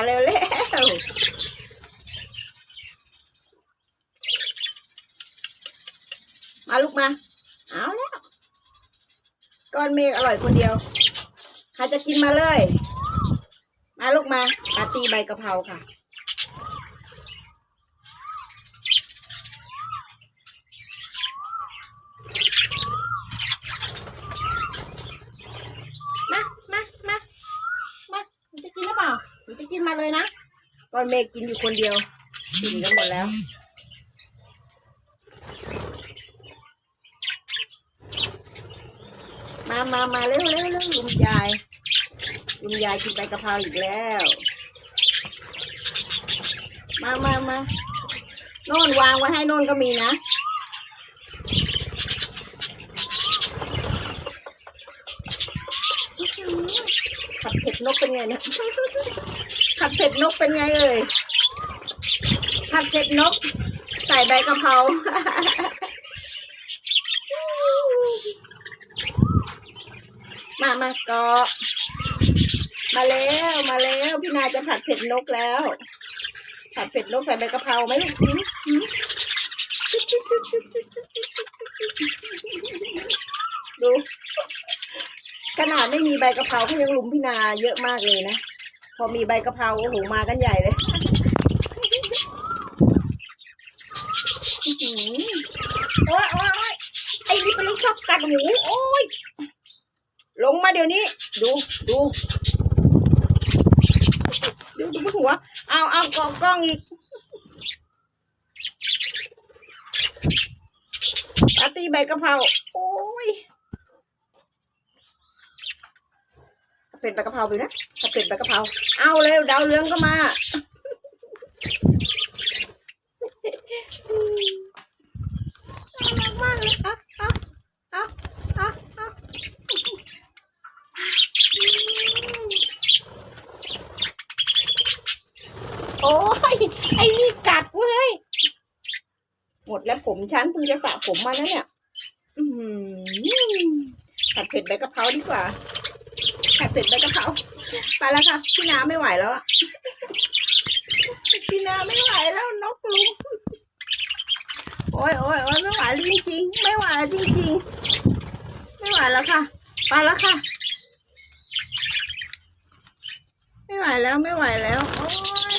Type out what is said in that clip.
มาเร็วเร็วมาลูกมา เอาแล้วก้อนเมฆอร่อยคนเดียว ใครจะกินมาเลย มาลูกมาปาตีใบกะเพราค่ะ มา มา มา มาหนูจะกินหรือเปล่าหนู จะกินมาเลยนะก้อนเมฆกินอยู่คนเดียวกินกันหมดแล้วมามามาเร็วเร็วเร็วลุงยายลุงยายกินใบกะเพราอีกแล้ว มามามาโน่นวางไว้ให้โน่นก็มีนะ ผัดเผ็ดนกเป็นไงเนี่ยผัดเผ็ดนกเป็นไงเอ่ยผัดเผ็ดนก ใส่ใบกะเพรามามาก็มาแล้วมาแล้วพี่นาจะผัดเผ็ดนกแล้ว ผัดเผ็ดนกใส่ใบกะเพราไหมลูกหืมหืมดู ขนาดไม่มีใบกะเพราเขายังลุมพี่นาเยอะมากเลยนะ พอมีใบกะเพราโอ้โหมากันใหญ่เลยโอ้ยโอ้ยไอ้นี่เป็นลูกชอบกัดหูโอ้ยลงมาเดี๋ยวนี้ ดูดูดูดูหัวเอาเอากล้องกล้องอีกปาร์ตี้ใบกะเพราโอ้ย เป็ดใบกะเพราไปนะผัดเป็ดใบกะเพราเอาเร็วดาวเรืองก็มาน่ารักมากเลยอะอะอะอะอะโอ้ยไอ้นี่กัดเว้ยหมดแล้วผมฉันเพิ่งจะสระผมมานะเนี่ยอือหือผัดเผ็ดใบกะเพราดีกว่า ผัดเผ็ดใบกะเพราไปแล้วค่ะพี่น้าไม่ไหวแล้วอะพี่น้าไม่ไหวแล้วนกลุงโอ้ยโอ้ยโอ้ยไม่ไหวจริงๆไม่ไหวจริงๆไม่ไหวแล้วค่ะไปแล้วค่ะ ไม่ไหวแล้วไม่ไหวแล้วโอ้ย